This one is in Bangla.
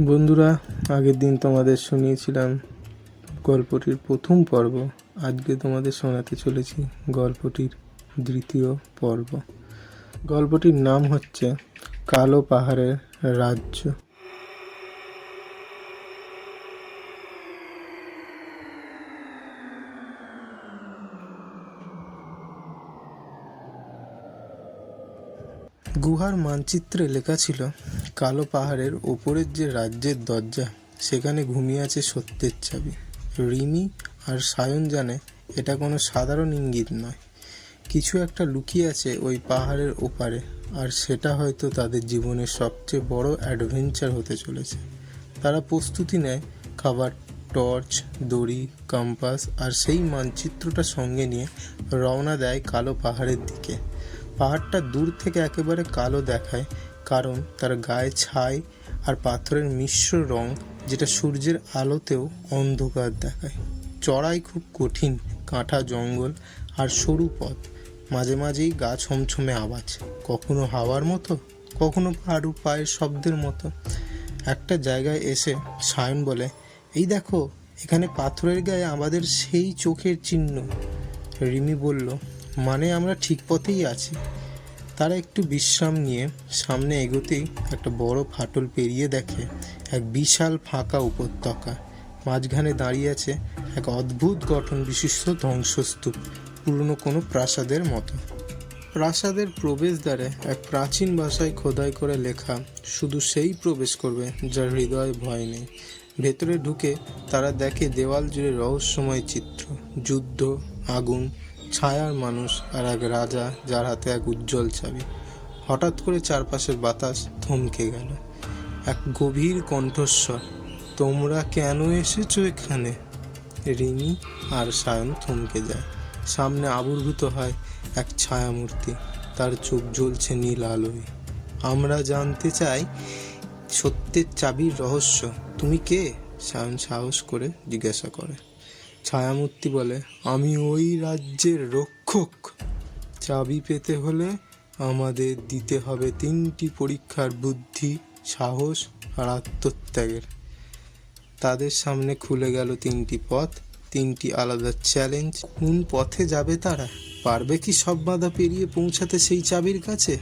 বন্ধুরা, আগের দিন তোমাদের শুনিয়েছিলাম গল্পটির প্রথম পর্ব। আজকে তোমাদের শোনাতে চলেছি গল্পটির দ্বিতীয় পর্ব। গল্পটির নাম হচ্ছে কালো পাহাড়ের রাজ্য। গুহার মানচিত্রে লেখা ছিল কালো পাহাড়ের ওপরের যে রাজ্যের দরজা, সেখানে ঘুমিয়ে আছে সত্যের চাবি। রিমি আর সায়ন জানে এটা কোনো সাধারণ ইঙ্গিত নয়। কিছু একটা লুকিয়ে আছে ওই পাহাড়ের ওপারে, আর সেটা হয়তো তাদের জীবনের সবচেয়ে বড় অ্যাডভেঞ্চার হতে চলেছে। তারা প্রস্তুতি নেয়, খাবার, টর্চ, দড়ি, কম্পাস আর সেই মানচিত্রটা সঙ্গে নিয়ে রওনা দেয় কালো পাহাড়ের দিকে। পাহাড়টা দূর থেকে একেবারে কালো দেখায় কারণ তার গায়ে ছাই আর পাথরের মিশ্র রং যেটা সূর্যের আলোতেও অন্ধকার দেখায়। চড়াই খুব কঠিন, কাঁটা জঙ্গল আর সরু পথ। মাঝে মাঝেই গা ছমছমে আওয়াজ। কখনো হাওয়ার মতো, কখনো হাড়ু পায়ের শব্দের মতো। একটা জায়গায় এসে সায়ন বলে, এই দেখো, এখানে পাথরের গায়ে আমাদের সেই চোখের চিহ্ন। রিমি বলল মানে আমরা ঠিক পথেই আছি। তারা একটু বিশ্রাম নিয়ে সামনে এগোতেই একটা বড় ফাটল পেরিয়ে দেখে এক বিশাল ফাঁকা উপত্যকা। মাঝখানে দাঁড়িয়ে আছে এক অদ্ভুত গঠন বিশিষ্ট ধ্বংসস্তূপ, পুরনো কোনো প্রাসাদের মতো। প্রাসাদের প্রবেশদ্বারে এক প্রাচীন ভাষায় খোদাই করে লেখা, শুধু সেই প্রবেশ করবে যার হৃদয়ে ভয় নেই। ভেতরে ঢুকে তারা দেখে দেওয়াল জুড়ে রহস্যময় চিত্র, যুদ্ধ, আগুন ছায়ার মানুষ আর এক রাজা যার হাতে এক উজ্জ্বল চাবি। হঠাৎ করে চারপাশের বাতাস থমকে গেল। এক গভীর কণ্ঠস্বর, তোমরা কেন এসেছ এখানে? রিমি আর সায়ন থমকে যায়। সামনে আবির্ভূত হয় এক ছায়ামূর্তি, তার চোখ জ্বলছে নীল আলোয়। আমরা জানতে চাই সত্যের চাবির রহস্য। তুমি কে? সায়ন সাহস করে জিজ্ঞাসা করে। ছায়ামূর্তি বলে, আমি ওই রাজ্যের রক্ষক। চাবি পেতে হলে আমাদের দিতে হবে তিনটি পরীক্ষার বুদ্ধি, সাহস আর আত্মত্যাগের। তাদের সামনে খুলে গেল তিনটি পথ, তিনটি আলাদা চ্যালেঞ্জ। কোন পথে যাবে তারা? পারবে কি সব বাধা পেরিয়ে পৌঁছাতে সেই চাবির কাছে?